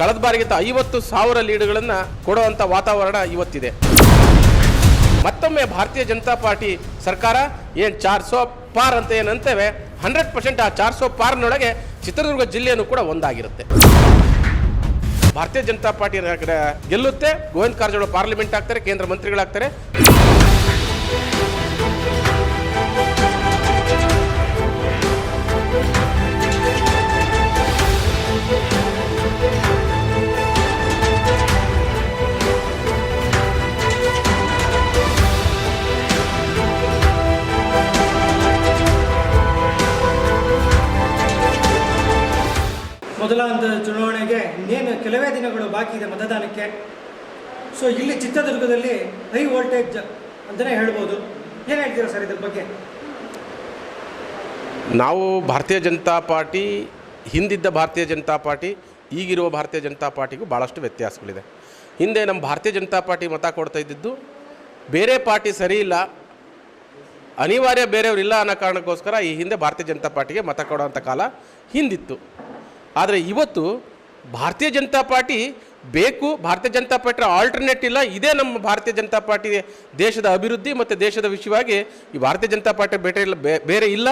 ಕಳೆದ ಬಾರಿಗಿಂತ ಐವತ್ತು ಸಾವಿರ ಲೀಡ್ಗಳನ್ನು ಕೊಡುವಂತ ವಾತಾವರಣ ಇವತ್ತಿದೆ. ಮತ್ತೊಮ್ಮೆ ಭಾರತೀಯ ಜನತಾ ಪಾರ್ಟಿ ಸರ್ಕಾರ ಏನು ಚಾರ್ ಸೋ ಪಾರ್ ಅಂತ ಏನಂತೇವೆ, ಹಂಡ್ರೆಡ್ ಪರ್ಸೆಂಟ್ ಆ ಚಾರ್ ಸೋ ಪಾರ್ನೊಳಗೆ ಚಿತ್ರದುರ್ಗ ಜಿಲ್ಲೆಯನ್ನು ಕೂಡ ಒಂದಾಗಿರುತ್ತೆ. ಭಾರತೀಯ ಜನತಾ ಪಾರ್ಟಿ ಗೆಲ್ಲುತ್ತೆ, ಗೋವಿಂದ ಕಾರಜೋಳ ಪಾರ್ಲಿಮೆಂಟ್ ಆಗ್ತಾರೆ, ಕೇಂದ್ರ ಮಂತ್ರಿಗಳಾಗ್ತಾರೆ. ಕೆಲವೇ ದಿನಗಳು ಬಾಕಿ ಇದೆ ಮತದಾನಕ್ಕೆ. ಸೊ ಇಲ್ಲಿ ಚಿತ್ರದುರ್ಗದಲ್ಲಿ ಹೈ ವೋಲ್ಟೇಜ್ ಅಂತಲೇ ಹೇಳ್ಬೋದು. ಏನು ಹೇಳ್ತೀರಾ ಸರ್ ಇದ್ರ ಬಗ್ಗೆ? ನಾವು ಭಾರತೀಯ ಜನತಾ ಪಾರ್ಟಿ, ಹಿಂದಿದ್ದ ಭಾರತೀಯ ಜನತಾ ಪಾರ್ಟಿ, ಈಗಿರುವ ಭಾರತೀಯ ಜನತಾ ಪಾರ್ಟಿಗೂ ಭಾಳಷ್ಟು ವ್ಯತ್ಯಾಸಗಳಿದೆ. ಹಿಂದೆ ನಮ್ಮ ಭಾರತೀಯ ಜನತಾ ಪಾರ್ಟಿ ಮತ ಕೊಡ್ತಾ ಇದ್ದಿದ್ದು, ಬೇರೆ ಪಾರ್ಟಿ ಸರಿ ಇಲ್ಲ, ಅನಿವಾರ್ಯ ಬೇರೆಯವರಿಲ್ಲ ಅನ್ನೋ ಕಾರಣಕ್ಕೋಸ್ಕರ ಈ ಹಿಂದೆ ಭಾರತೀಯ ಜನತಾ ಪಾರ್ಟಿಗೆ ಮತ ಕೊಡುವಂಥ ಕಾಲ ಹಿಂದಿತ್ತು. ಆದರೆ ಇವತ್ತು ಭಾರತೀಯ ಜನತಾ ಪಾರ್ಟಿ ಬೇಕು, ಭಾರತೀಯ ಜನತಾ ಪಾರ್ಟಿ ಆಲ್ಟರ್ನೇಟ್ ಇಲ್ಲ, ಇದೇ ನಮ್ಮ ಭಾರತೀಯ ಜನತಾ ಪಾರ್ಟಿ ದೇಶದ ಅಭಿವೃದ್ಧಿ ಮತ್ತು ದೇಶದ ವಿಷಯವಾಗಿ ಈ ಭಾರತೀಯ ಜನತಾ ಪಾರ್ಟಿ ಬೇಟೆ ಇಲ್ಲ ಬೇರೆ ಇಲ್ಲ.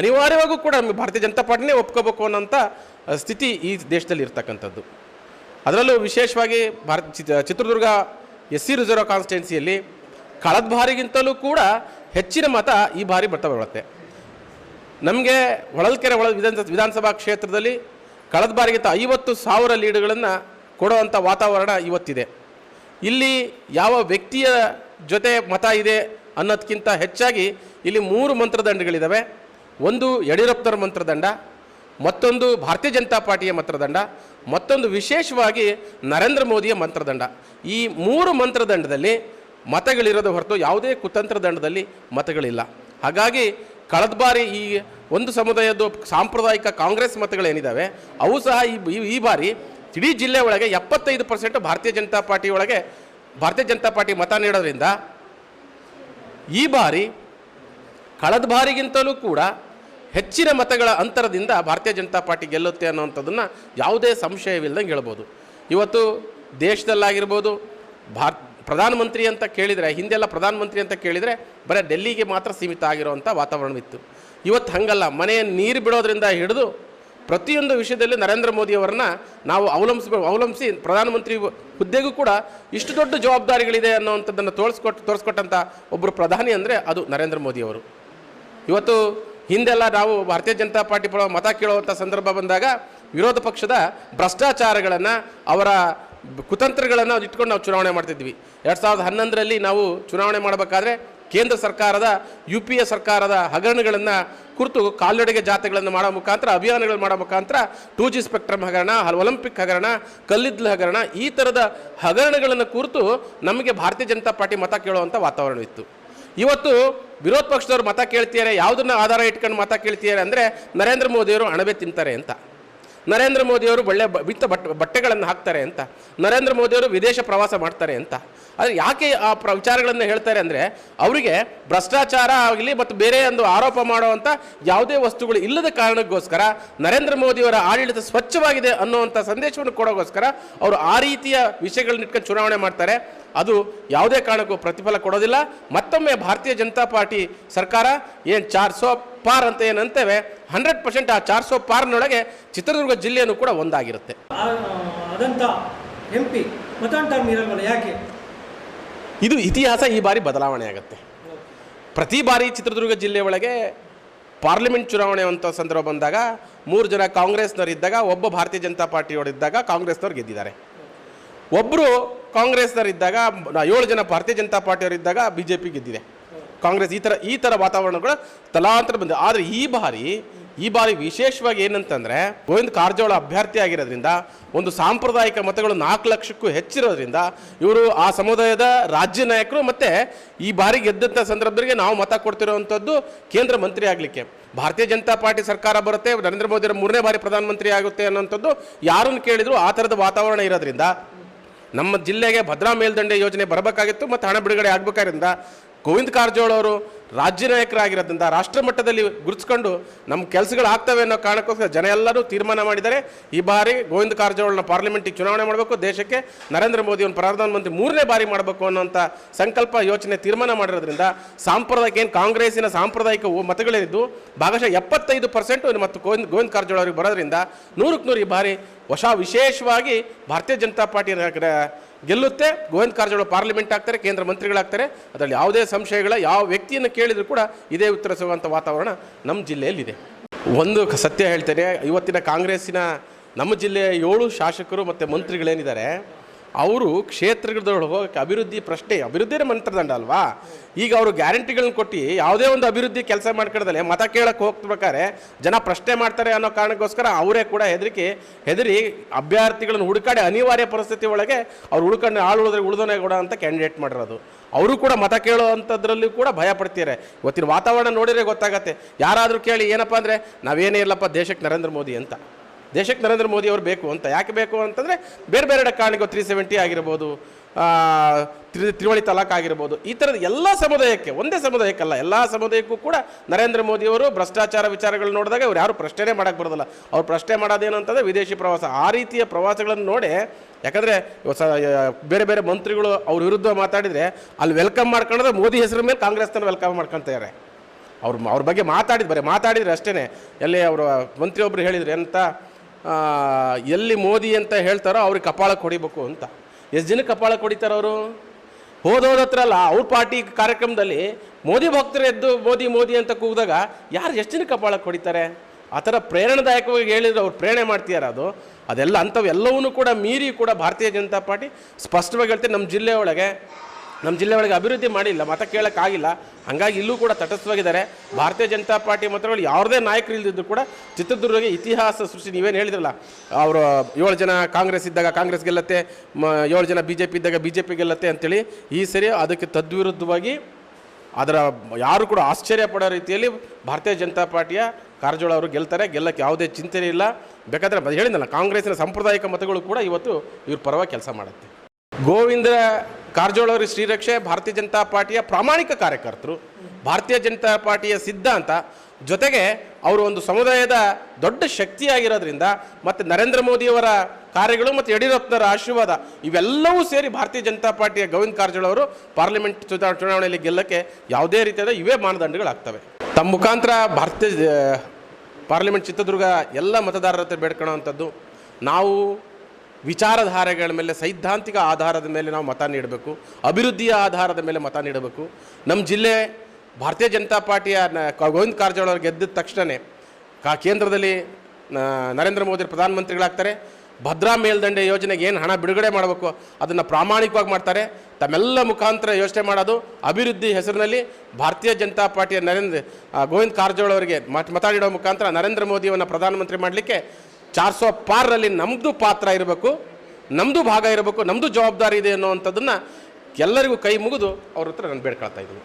ಅನಿವಾರ್ಯವಾಗೂ ಕೂಡ ನಮ್ಮ ಭಾರತೀಯ ಜನತಾ ಪಾರ್ಟಿನೇ ಒಪ್ಕೋಬೇಕು ಅನ್ನೋಂಥ ಸ್ಥಿತಿ ಈ ದೇಶದಲ್ಲಿ ಇರ್ತಕ್ಕಂಥದ್ದು. ಅದರಲ್ಲೂ ವಿಶೇಷವಾಗಿ Bharat Chitradurga S C reserve ಕಾನ್ಸ್ಟಿಟ್ಯೂನ್ಸಿಯಲ್ಲಿ ಕಳೆದ ಬಾರಿಗಿಂತಲೂ ಕೂಡ ಹೆಚ್ಚಿನ ಮತ ಈ ಬಾರಿ ಬರ್ತಾ ಬರುತ್ತೆ ನಮಗೆ ಹೊಳಲ್ಕೆರೆ ಒಳ ವಿಧಾನ ವಿಧಾನಸಭಾ ಕ್ಷೇತ್ರದಲ್ಲಿ ಕಳೆದ ಬಾರಿಗಿಂತ ಐವತ್ತು ಸಾವಿರ ಲೀಡ್ಗಳನ್ನು ಕೊಡುವಂಥ ವಾತಾವರಣ ಇವತ್ತಿದೆ. ಇಲ್ಲಿ ಯಾವ ವ್ಯಕ್ತಿಯ ಜೊತೆ ಮತ ಇದೆ ಅನ್ನೋದಕ್ಕಿಂತ ಹೆಚ್ಚಾಗಿ ಇಲ್ಲಿ ಮೂರು ಮಂತ್ರದಂಡಗಳಿದ್ದಾವೆ ಒಂದು ಯಡಿಯೂರಪ್ಪನವ್ರ ಮಂತ್ರದಂಡ, ಮತ್ತೊಂದು ಭಾರತೀಯ ಜನತಾ ಪಾರ್ಟಿಯ ಮಂತ್ರದಂಡ, ಮತ್ತೊಂದು ವಿಶೇಷವಾಗಿ ನರೇಂದ್ರ ಮೋದಿಯ ಮಂತ್ರದಂಡ. ಈ ಮೂರು ಮಂತ್ರದಂಡದಲ್ಲಿ ಮತಗಳಿರೋದು ಹೊರತು ಯಾವುದೇ ಕುತಂತ್ರ ದಂಡದಲ್ಲಿ ಮತಗಳಿಲ್ಲ. ಹಾಗಾಗಿ ಕಳೆದ ಬಾರಿ ಈ ಒಂದು ಸಮುದಾಯದ ಸಾಂಪ್ರದಾಯಿಕ ಕಾಂಗ್ರೆಸ್ ಮತಗಳೇನಿದ್ದಾವೆ ಅವು ಸಹ ಈ ಈ- ಬಾರಿ ಇಡೀ ಜಿಲ್ಲೆ ಒಳಗೆ ಎಪ್ಪತ್ತೈದು ಪರ್ಸೆಂಟ್ ಭಾರತೀಯ ಜನತಾ ಪಾರ್ಟಿ ಒಳಗೆ ಭಾರತೀಯ ಜನತಾ ಪಾರ್ಟಿ ಮತ ನೀಡೋದ್ರಿಂದ ಈ ಬಾರಿ ಕಳೆದ ಬಾರಿಗಿಂತಲೂ ಕೂಡ ಹೆಚ್ಚಿನ ಮತಗಳ ಅಂತರದಿಂದ ಭಾರತೀಯ ಜನತಾ ಪಾರ್ಟಿ ಗೆಲ್ಲುತ್ತೆ ಅನ್ನೋವಂಥದ್ದನ್ನು ಯಾವುದೇ ಸಂಶಯವಿಲ್ಲದಂಗೆ ಹೇಳ್ಬೋದು. ಇವತ್ತು ದೇಶದಲ್ಲಾಗಿರ್ಬೋದು, ಭಾರತ್ ಪ್ರಧಾನಮಂತ್ರಿ ಅಂತ ಕೇಳಿದರೆ, ಹಿಂದೆಲ್ಲ ಪ್ರಧಾನಮಂತ್ರಿ ಅಂತ ಕೇಳಿದರೆ ಬರೀ ಡೆಲ್ಲಿಗೆ ಮಾತ್ರ ಸೀಮಿತ ಆಗಿರುವಂಥ ವಾತಾವರಣವಿತ್ತು. ಇವತ್ತು ಹಂಗಲ್ಲ, ಮನೆಯ ನೀರು ಬಿಡೋದ್ರಿಂದ ಹಿಡಿದು ಪ್ರತಿಯೊಂದು ವಿಷಯದಲ್ಲಿ ನರೇಂದ್ರ ಮೋದಿಯವರನ್ನ ನಾವು ಅವಲಂಬಿಸ, ಅವಲಂಬಿಸಿ ಪ್ರಧಾನಮಂತ್ರಿ ಹುದ್ದೆಗೂ ಕೂಡ ಇಷ್ಟು ದೊಡ್ಡ ಜವಾಬ್ದಾರಿಗಳಿದೆ ಅನ್ನೋವಂಥದ್ದನ್ನು ತೋರಿಸ್ಕೊಟ್ಟು ತೋರಿಸ್ಕೊಟ್ಟಂಥ ಒಬ್ಬರು ಪ್ರಧಾನಿ ಅಂದರೆ ಅದು ನರೇಂದ್ರ ಮೋದಿಯವರು. ಇವತ್ತು ಹಿಂದೆಲ್ಲ ನಾವು ಭಾರತೀಯ ಜನತಾ ಪಾರ್ಟಿ ಪರ ಮತ ಕೇಳುವಂಥ ಸಂದರ್ಭ ಬಂದಾಗ ವಿರೋಧ ಪಕ್ಷದ ಭ್ರಷ್ಟಾಚಾರಗಳನ್ನು ಅವರ ಕುತಂತ್ರಗಳನ್ನು ಇಟ್ಕೊಂಡು ನಾವು ಚುನಾವಣೆ ಮಾಡ್ತಿದ್ವಿ. ಎರಡು ಸಾವಿರದ ಹನ್ನೊಂದರಲ್ಲಿ ನಾವು ಚುನಾವಣೆ ಮಾಡಬೇಕಾದ್ರೆ ಕೇಂದ್ರ ಸರ್ಕಾರದ, ಯು ಪಿ ಎ ಸರ್ಕಾರದ ಹಗರಣಗಳನ್ನು ಕುರಿತು ಕಾಲ್ನಡಿಗೆ ಜಾತೆಗಳನ್ನು ಮಾಡೋ ಮುಖಾಂತರ ಅಭಿಯಾನಗಳನ್ನು ಮಾಡೋ ಮುಖಾಂತರ ಟೂ ಜಿ ಸ್ಪೆಕ್ಟ್ರಮ್ ಹಗರಣ ಒಲಿಂಪಿಕ್ ಹಗರಣ, ಕಲ್ಲಿದ್ದಲು ಹಗರಣ ಈ ಥರದ ಹಗರಣಗಳನ್ನು ಕುರಿತು ನಮಗೆ ಭಾರತೀಯ ಜನತಾ ಪಾರ್ಟಿ ಮತ ಕೇಳುವಂಥ ವಾತಾವರಣವಿತ್ತು ಇವತ್ತು ವಿರೋಧ ಪಕ್ಷದವರು ಮತ ಕೇಳ್ತಿದ್ದಾರೆ, ಯಾವುದನ್ನ ಆಧಾರ ಇಟ್ಕೊಂಡು ಮತ ಕೇಳ್ತಿದ್ದಾರೆ ಅಂದರೆ ನರೇಂದ್ರ ಮೋದಿಯವರು ಅಣಬೆ ತಿಂತಾರೆ ಅಂತ. ನರೇಂದ್ರ ಮೋದಿಯವರು ಒಳ್ಳೆ ಬಿತ್ತ ಬಟ್ ಬಟ್ಟೆಗಳನ್ನು ಹಾಕ್ತಾರೆ ಅಂತ. ನರೇಂದ್ರ ಮೋದಿಯವರು ವಿದೇಶ ಪ್ರವಾಸ ಮಾಡ್ತಾರೆ ಅಂತ. ಆದರೆ ಯಾಕೆ ಆ ಪ್ರ ವಿಚಾರಗಳನ್ನು ಹೇಳ್ತಾರೆ ಅಂದರೆ ಅವರಿಗೆ ಭ್ರಷ್ಟಾಚಾರ ಆಗಲಿ ಮತ್ತು ಬೇರೆ ಒಂದು ಆರೋಪ ಮಾಡುವಂಥ ಯಾವುದೇ ವಸ್ತುಗಳು ಇಲ್ಲದ ಕಾರಣಕ್ಕೋಸ್ಕರ ನರೇಂದ್ರ ಮೋದಿಯವರ ಆಡಳಿತ ಸ್ವಚ್ಛವಾಗಿದೆ ಅನ್ನುವಂಥ ಸಂದೇಶವನ್ನು ಕೊಡೋಕ್ಕೋಸ್ಕರ ಅವರು ಆ ರೀತಿಯ ವಿಷಯಗಳನ್ನ ಇಟ್ಕೊಂಡು ಚುನಾವಣೆ ಮಾಡ್ತಾರೆ. ಅದು ಯಾವುದೇ ಕಾರಣಕ್ಕೂ ಪ್ರತಿಫಲ ಕೊಡೋದಿಲ್ಲ. ಮತ್ತೊಮ್ಮೆ ಭಾರತೀಯ ಜನತಾ ಪಾರ್ಟಿ ಸರ್ಕಾರ ಏನು ಚಾರ್ ಸೋ ಪಾರ್ ಅಂತ ಏನಂತೇವೆ ಹಂಡ್ರೆಡ್ ಪರ್ಸೆಂಟ್ ಆ ಚಾರ್ ಸೋ ಪಾರ್ನೊಳಗೆ ಚಿತ್ರದುರ್ಗ ಜಿಲ್ಲೆಯೂ ಕೂಡ ಒಂದಾಗಿರುತ್ತೆ. ಎಂ ಪಿ ಯಾಕೆ? ಇದು ಇತಿಹಾಸ ಈ ಬಾರಿ ಬದಲಾವಣೆ ಆಗುತ್ತೆ. ಪ್ರತಿ ಬಾರಿ ಚಿತ್ರದುರ್ಗ ಜಿಲ್ಲೆ ಒಳಗೆ ಪಾರ್ಲಿಮೆಂಟ್ ಚುನಾವಣೆ ಅಂತ ಸಂದರ್ಭ ಬಂದಾಗ ಮೂರು ಜನ ಕಾಂಗ್ರೆಸ್ನವ್ರು ಇದ್ದಾಗ ಒಬ್ಬ ಭಾರತೀಯ ಜನತಾ ಪಾರ್ಟಿಯವರು ಇದ್ದಾಗ ಕಾಂಗ್ರೆಸ್ನವ್ರು ಗೆದ್ದಿದ್ದಾರೆ. ಒಬ್ಬರು ಕಾಂಗ್ರೆಸ್ನವ್ರು ಇದ್ದಾಗ ನ- ಏಳು ಜನ ಭಾರತೀಯ ಜನತಾ ಪಾರ್ಟಿಯವರಿದ್ದಾಗ ಬಿ ಜೆ ಪಿ ಗೆದ್ದಿದೆ. ಕಾಂಗ್ರೆಸ್ ಈ ಥರ ಈ ಥರ ವಾತಾವರಣಗಳು ತಲಾಂತರ ಬಂದಿದೆ. ಆದರೆ ಈ ಬಾರಿ ಈ ಬಾರಿ ವಿಶೇಷವಾಗಿ ಏನಂತಂದರೆ, ಗೋವಿಂದ ಕಾರಜೋಳ ಅಭ್ಯರ್ಥಿ ಆಗಿರೋದ್ರಿಂದ, ಒಂದು ಸಾಂಪ್ರದಾಯಿಕ ಮತಗಳು ನಾಲ್ಕು ಲಕ್ಷಕ್ಕೂ ಹೆಚ್ಚಿರೋದ್ರಿಂದ, ಇವರು ಆ ಸಮುದಾಯದ ರಾಜ್ಯ ನಾಯಕರು ಮತ್ತು ಈ ಬಾರಿ ಗೆದ್ದಂಥ ಸಂದರ್ಭದಲ್ಲಿ ನಾವು ಮತ ಕೊಡ್ತಿರೋವಂಥದ್ದು ಕೇಂದ್ರ ಮಂತ್ರಿ ಆಗಲಿಕ್ಕೆ. ಭಾರತೀಯ ಜನತಾ ಪಾರ್ಟಿ ಸರ್ಕಾರ ಬರುತ್ತೆ, ನರೇಂದ್ರ ಮೋದಿಯವರು ಮೂರನೇ ಬಾರಿ ಪ್ರಧಾನಮಂತ್ರಿ ಆಗುತ್ತೆ ಅನ್ನೋಂಥದ್ದು ಯಾರನ್ನು ಕೇಳಿದ್ರು ಆ ಥರದ ವಾತಾವರಣ ಇರೋದ್ರಿಂದ ನಮ್ಮ ಜಿಲ್ಲೆಗೆ ಭದ್ರಾ ಮೇಲ್ದಂಡೆ ಯೋಜನೆ ಬರಬೇಕಾಗಿತ್ತು ಮತ್ತು ಹಣ ಬಿಡುಗಡೆ ಆಗಬೇಕಾದ್ರಿಂದ ಗೋವಿಂದ ಕಾರಜೋಳ ಅವರು ರಾಜ್ಯ ನಾಯಕರಾಗಿರೋದ್ರಿಂದ ರಾಷ್ಟ್ರ ಮಟ್ಟದಲ್ಲಿ ಗುರುತಿಸ್ಕೊಂಡು ನಮ್ಮ ಕೆಲಸಗಳು ಆಗ್ತವೆ ಅನ್ನೋ ಕಾರಣಕ್ಕೋಸ್ಕರ ಜನ ಎಲ್ಲರೂ ತೀರ್ಮಾನ ಮಾಡಿದ್ದಾರೆ. ಈ ಬಾರಿ ಗೋವಿಂದ ಕಾರಜೋಳನ ಪಾರ್ಲಿಮೆಂಟಿಗೆ ಚುನಾವಣೆ ಮಾಡಬೇಕು. ದೇಶಕ್ಕೆ ನರೇಂದ್ರ ಮೋದಿ ಒಂದು ಪ್ರಧಾನಮಂತ್ರಿ ಮೂರನೇ ಬಾರಿ ಮಾಡಬೇಕು ಅನ್ನೋಂಥ ಸಂಕಲ್ಪ, ಯೋಚನೆ, ತೀರ್ಮಾನ ಮಾಡಿರೋದ್ರಿಂದ ಸಾಂಪ್ರದಾಯಿಕ ಏನು ಕಾಂಗ್ರೆಸ್ಸಿನ ಸಾಂಪ್ರದಾಯಿಕ ಮತಗಳಿದ್ದು ಭಾಗಶಃ ಎಪ್ಪತ್ತೈದು ಪರ್ಸೆಂಟ್ ಮತ್ತು ಗೋವಿಂದ ಗೋವಿಂದ ಕಾರಜೋಳ ಅವರಿಗೆ ಬರೋದ್ರಿಂದ ನೂರಕ್ಕೆ ನೂರು ಈ ಬಾರಿ ಹೊಸ ವಿಶೇಷವಾಗಿ ಭಾರತೀಯ ಜನತಾ ಪಾರ್ಟಿ ಗೆಲ್ಲುತ್ತೆ, ಗೋವಿಂದ ಕಾರಜೋಳ ಪಾರ್ಲಿಮೆಂಟ್ ಆಗ್ತಾರೆ, ಕೇಂದ್ರ ಮಂತ್ರಿಗಳಾಗ್ತಾರೆ. ಅದರಲ್ಲಿ ಯಾವುದೇ ಸಂಶಯಗಳ, ಯಾವ ವ್ಯಕ್ತಿಯನ್ನು ಕೇಳಿದರೂ ಕೂಡ ಇದೇ ಉತ್ತರ ಸಿಗುವಂಥ ವಾತಾವರಣ ನಮ್ಮ ಜಿಲ್ಲೆಯಲ್ಲಿದೆ. ಒಂದು ಸತ್ಯ ಹೇಳ್ತೇನೆ, ಇವತ್ತಿನ ಕಾಂಗ್ರೆಸ್ಸಿನ ನಮ್ಮ ಜಿಲ್ಲೆಯ ಏಳು ಶಾಸಕರು ಮತ್ತು ಮಂತ್ರಿಗಳೇನಿದ್ದಾರೆ ಅವರು ಕ್ಷೇತ್ರಗಳದೊಳಗೆ ಹೋಗೋಕ್ಕೆ ಅಭಿವೃದ್ಧಿ ಪ್ರಶ್ನೆ ಅಭಿವೃದ್ಧಿನೇ ಮಂತ್ರದಂಡ ಅಲ್ವಾ? ಈಗ ಅವರು ಗ್ಯಾರಂಟಿಗಳನ್ನ ಕೊಟ್ಟು ಯಾವುದೇ ಒಂದು ಅಭಿವೃದ್ಧಿ ಕೆಲಸ ಮಾಡ್ಕೊಳ್ದಲೆ ಮತ ಕೇಳಕ್ಕೆ ಹೋಗ್ಬೇಕಾದ್ರೆ ಜನ ಪ್ರಶ್ನೆ ಮಾಡ್ತಾರೆ ಅನ್ನೋ ಕಾರಣಕ್ಕೋಸ್ಕರ ಅವರೇ ಕೂಡ ಹೆದರಿಕೆ, ಹೆದರಿ ಅಭ್ಯರ್ಥಿಗಳನ್ನು ಹುಡುಕಾಡಿ ಅನಿವಾರ್ಯ ಪರಿಸ್ಥಿತಿ ಒಳಗೆ ಅವ್ರು ಹುಡುಕೊಂಡು ಆಳು ಉಳಿದ್ರೆ ಉಳಿದೋನೇ ಕೂಡ ಅಂತ ಕ್ಯಾಂಡಿಡೇಟ್ ಮಾಡಿರೋದು. ಅವರು ಕೂಡ ಮತ ಕೇಳೋ ಅಂಥದ್ರಲ್ಲಿ ಕೂಡ ಭಯ ಪಡ್ತಿದ್ದಾರೆ ಇವತ್ತಿನ ವಾತಾವರಣ ನೋಡಿದರೆ ಗೊತ್ತಾಗತ್ತೆ. ಯಾರಾದರೂ ಕೇಳಿ, ಏನಪ್ಪ ಅಂದರೆ, ನಾವೇನೇ ಇಲ್ಲಪ್ಪ, ದೇಶಕ್ಕೆ ನರೇಂದ್ರ ಮೋದಿ ಅಂತ. ದೇಶಕ್ಕೆ ನರೇಂದ್ರ ಮೋದಿ ಅವರು ಬೇಕು ಅಂತ. ಯಾಕೆ ಬೇಕು ಅಂತಂದರೆ ಬೇರೆ ಬೇರೆ ಕಾರಣಕ್ಕೆ ತ್ರೀ ಸೆವೆಂಟಿ ಆಗಿರ್ಬೋದು ತ್ರಿ ತ್ರಿವಳಿ ತಲಾಖ್ ಆಗಿರ್ಬೋದು ಈ ಥರದ ಎಲ್ಲ ಸಮುದಾಯಕ್ಕೆ ಒಂದೇ ಸಮುದಾಯಕ್ಕಲ್ಲ ಎಲ್ಲ ಸಮುದಾಯಕ್ಕೂ ಕೂಡ ನರೇಂದ್ರ ಮೋದಿಯವರು ಭ್ರಷ್ಟಾಚಾರ ವಿಚಾರಗಳು ನೋಡಿದಾಗ ಅವ್ರು ಯಾರು ಪ್ರಶ್ನೆ ಮಾಡೋಕ್ಕೆ ಬರೋದಿಲ್ಲ. ಅವ್ರು ಪ್ರಶ್ನೆ ಮಾಡೋದೇನು ಅಂತಂದರೆ ವಿದೇಶಿ ಪ್ರವಾಸ. ಆ ರೀತಿಯ ಪ್ರವಾಸಗಳನ್ನು ನೋಡಿ ಯಾಕಂದರೆ ಬೇರೆ ಬೇರೆ ಮಂತ್ರಿಗಳು ಅವ್ರ ವಿರುದ್ಧ ಮಾತಾಡಿದರೆ ಅಲ್ಲಿ ವೆಲ್ಕಮ್ ಮಾಡ್ಕೊಂಡ್ರೆ ಮೋದಿ ಹೆಸರು ಮೇಲೆ ಕಾಂಗ್ರೆಸ್ನ ವೆಲ್ಕಮ್ ಮಾಡ್ಕೊತಾರೆ ಅವ್ರು ಅವ್ರ ಬಗ್ಗೆ ಮಾತಾಡಿದ್ದು ಬರೀ ಮಾತಾಡಿದ್ರೆ ಅಷ್ಟೇ ಎಲ್ಲಿ ಅವರು ಮಂತ್ರಿ ಒಬ್ರು ಹೇಳಿದರು ಆ, ಎಲ್ಲಿ ಮೋದಿ ಅಂತ ಹೇಳ್ತಾರೋ ಅವ್ರಿಗೆ ಕಪಾಳ ಹೊಡಿಬೇಕು ಅಂತ. ಎಷ್ಟು ಜನಕ್ಕೆ ಕಪಾಳ ಕೊಡಿತಾರೆ ಅವರು? ಹೋದೋದ ಹತ್ರ ಅಲ್ಲ, ಅವ್ರ ಪಾರ್ಟಿ ಕಾರ್ಯಕ್ರಮದಲ್ಲಿ ಮೋದಿ ಭಕ್ತರು ಎದ್ದು ಮೋದಿ ಮೋದಿ ಅಂತ ಕೂಗಿದಾಗ ಯಾರು ಎಷ್ಟು ಜನಕ್ಕೆ ಕಪಾಳ ಕೊಡಿತಾರೆ? ಆ ಥರ ಪ್ರೇರಣಾದಾಯಕವಾಗಿ ಹೇಳಿದ್ರೆ ಅವ್ರು ಪ್ರೇರಣೆ ಮಾಡ್ತೀಯಾರ ಅದು. ಅದೆಲ್ಲ ಅಂಥವು ಎಲ್ಲವನ್ನೂ ಕೂಡ ಮೀರಿ ಕೂಡ ಭಾರತೀಯ ಜನತಾ ಪಾರ್ಟಿ ಸ್ಪಷ್ಟವಾಗಿ ಹೇಳ್ತೀನಿ, ನಮ್ಮ ಜಿಲ್ಲೆ ಒಳಗೆ ನಮ್ಮ ಜಿಲ್ಲೆ ಒಳಗೆ ಅಭಿವೃದ್ಧಿ ಮಾಡಿಲ್ಲ, ಮತ ಕೇಳೋಕ್ಕಾಗಿಲ್ಲ ಹಾಗಾಗಿ ಇಲ್ಲೂ ಕೂಡ ತಟಸ್ಥವಾಗಿದ್ದಾರೆ. ಭಾರತೀಯ ಜನತಾ ಪಾರ್ಟಿ ಮತಗಳು ಯಾವುದೇ ನಾಯಕರು ಇಲ್ಲದಿದ್ದು ಕೂಡ ಚಿತ್ರದುರ್ಗಗೆ ಇತಿಹಾಸ ಸೃಷ್ಟಿ. ನೀವೇನು ಹೇಳಿದ್ರಲ್ಲ, ಅವರು ಏಳು ಜನ ಕಾಂಗ್ರೆಸ್ ಇದ್ದಾಗ ಕಾಂಗ್ರೆಸ್ ಗೆಲ್ಲತ್ತೆ, ಮ, ಏಳು ಜನ ಬಿ ಜೆ ಪಿ ಇದ್ದಾಗ ಬಿ ಜೆ ಪಿ ಗೆಲ್ಲತ್ತೆ ಅಂತೇಳಿ ಈ ಸರಿ ಅದಕ್ಕೆ ತದ್ವಿರುದ್ಧವಾಗಿ ಅದರ ಯಾರು ಕೂಡ ಆಶ್ಚರ್ಯ ಪಡೋ ರೀತಿಯಲ್ಲಿ ಭಾರತೀಯ ಜನತಾ ಪಾರ್ಟಿಯ ಕಾರಜೋಳ ಅವರು ಗೆಲ್ತಾರೆ. ಗೆಲ್ಲಕ್ಕೆ ಯಾವುದೇ ಚಿಂತನೆ ಇಲ್ಲ. ಬೇಕಾದರೆ ಅದು ಹೇಳಿದ್ನಲ್ಲ, ಕಾಂಗ್ರೆಸ್ಸಿನ ಸಾಂಪ್ರದಾಯಿಕ ಮತಗಳು ಕೂಡ ಇವತ್ತು ಇವ್ರ ಪರವಾಗಿ ಕೆಲಸ ಮಾಡುತ್ತೆ. ಗೋವಿಂದ ಕಾರಜೋಳ ಅವರು ಶ್ರೀರಕ್ಷೆ, ಭಾರತೀಯ ಜನತಾ ಪಾರ್ಟಿಯ ಪ್ರಾಮಾಣಿಕ ಕಾರ್ಯಕರ್ತರು, ಭಾರತೀಯ ಜನತಾ ಪಾರ್ಟಿಯ ಸಿದ್ಧಾಂತ ಜೊತೆಗೆ ಅವರು ಒಂದು ಸಮುದಾಯದ ದೊಡ್ಡ ಶಕ್ತಿಯಾಗಿರೋದ್ರಿಂದ ಮತ್ತು ನರೇಂದ್ರ ಮೋದಿಯವರ ಕಾರ್ಯಗಳು ಮತ್ತು ಯಡಿಯೂರಪ್ಪನವರ ಆಶೀರ್ವಾದ ಇವೆಲ್ಲವೂ ಸೇರಿ ಭಾರತೀಯ ಜನತಾ ಪಾರ್ಟಿಯ ಗೋವಿಂದ ಕಾರಜೋಳ ಅವರು ಪಾರ್ಲಿಮೆಂಟ್ ಚುನಾ- ಚುನಾವಣೆಯಲ್ಲಿ ಗೆಲ್ಲಕ್ಕೆ ಯಾವುದೇ ರೀತಿಯಾದ ಇವೇ ಮಾನದಂಡಗಳಾಗ್ತವೆ ತಮ್ಮ ಮುಖಾಂತರ ಭಾರತೀಯ ಪಾರ್ಲಿಮೆಂಟ್ ಚಿತ್ರದುರ್ಗ ಎಲ್ಲ ಮತದಾರರ ಹತ್ರ ನಾವು ವಿಚಾರಧಾರೆಗಳ ಮೇಲೆ, ಸೈದ್ಧಾಂತಿಕ ಆಧಾರದ ಮೇಲೆ ನಾವು ಮತ ನೀಡಬೇಕು, ಅಭಿವೃದ್ಧಿಯ ಆಧಾರದ ಮೇಲೆ ಮತ ನೀಡಬೇಕು. ನಮ್ಮ ಜಿಲ್ಲೆ ಭಾರತೀಯ ಜನತಾ ಪಾರ್ಟಿಯ ಗೋವಿಂದ ಕಾರಜೋಳ ಅವರು ಗೆದ್ದ ತಕ್ಷಣವೇ ಕಾ, ಕೇಂದ್ರದಲ್ಲಿ ನರೇಂದ್ರ ಮೋದಿ ಪ್ರಧಾನಮಂತ್ರಿಗಳಾಗ್ತಾರೆ. ಭದ್ರಾ ಮೇಲ್ದಂಡೆ ಯೋಜನೆಗೆ ಏನು ಹಣ ಬಿಡುಗಡೆ ಮಾಡಬೇಕು, ಅದನ್ನು ಪ್ರಾಮಾಣಿಕವಾಗಿ ಮಾಡ್ತಾರೆ. ತಮ್ಮೆಲ್ಲ ಮುಖಾಂತರ ಯೋಚನೆ ಮಾಡೋದು ಅಭಿವೃದ್ಧಿ ಹೆಸರಿನಲ್ಲಿ ಭಾರತೀಯ ಜನತಾ ಪಾರ್ಟಿಯ ನರೇಂದ್ರ ಗೋವಿಂದ ಕಾರಜೋಳ ಅವರಿಗೆ ಮತ ಮತ ನೀಡೋ ಮುಖಾಂತರ ನರೇಂದ್ರ ಮೋದಿಯನ್ನು ಪ್ರಧಾನಮಂತ್ರಿ ಮಾಡಲಿಕ್ಕೆ ಚಾರ್ ಸೋ ಪಾರಲ್ಲಿ ನಮ್ಮದು ಪಾತ್ರ ಇರಬೇಕು ನಮ್ಮದು ಭಾಗ ಇರಬೇಕು ನಮ್ಮದು ಜವಾಬ್ದಾರಿ ಇದೆ ಅನ್ನೋವಂಥದ್ದನ್ನು ಎಲ್ಲರಿಗೂ ಕೈ ಮುಗಿದು ಅವ್ರ ಹತ್ರ ನಾನು ಬೇಡ್ಕೊಳ್ತಾ ಇದ್ದೀನಿ.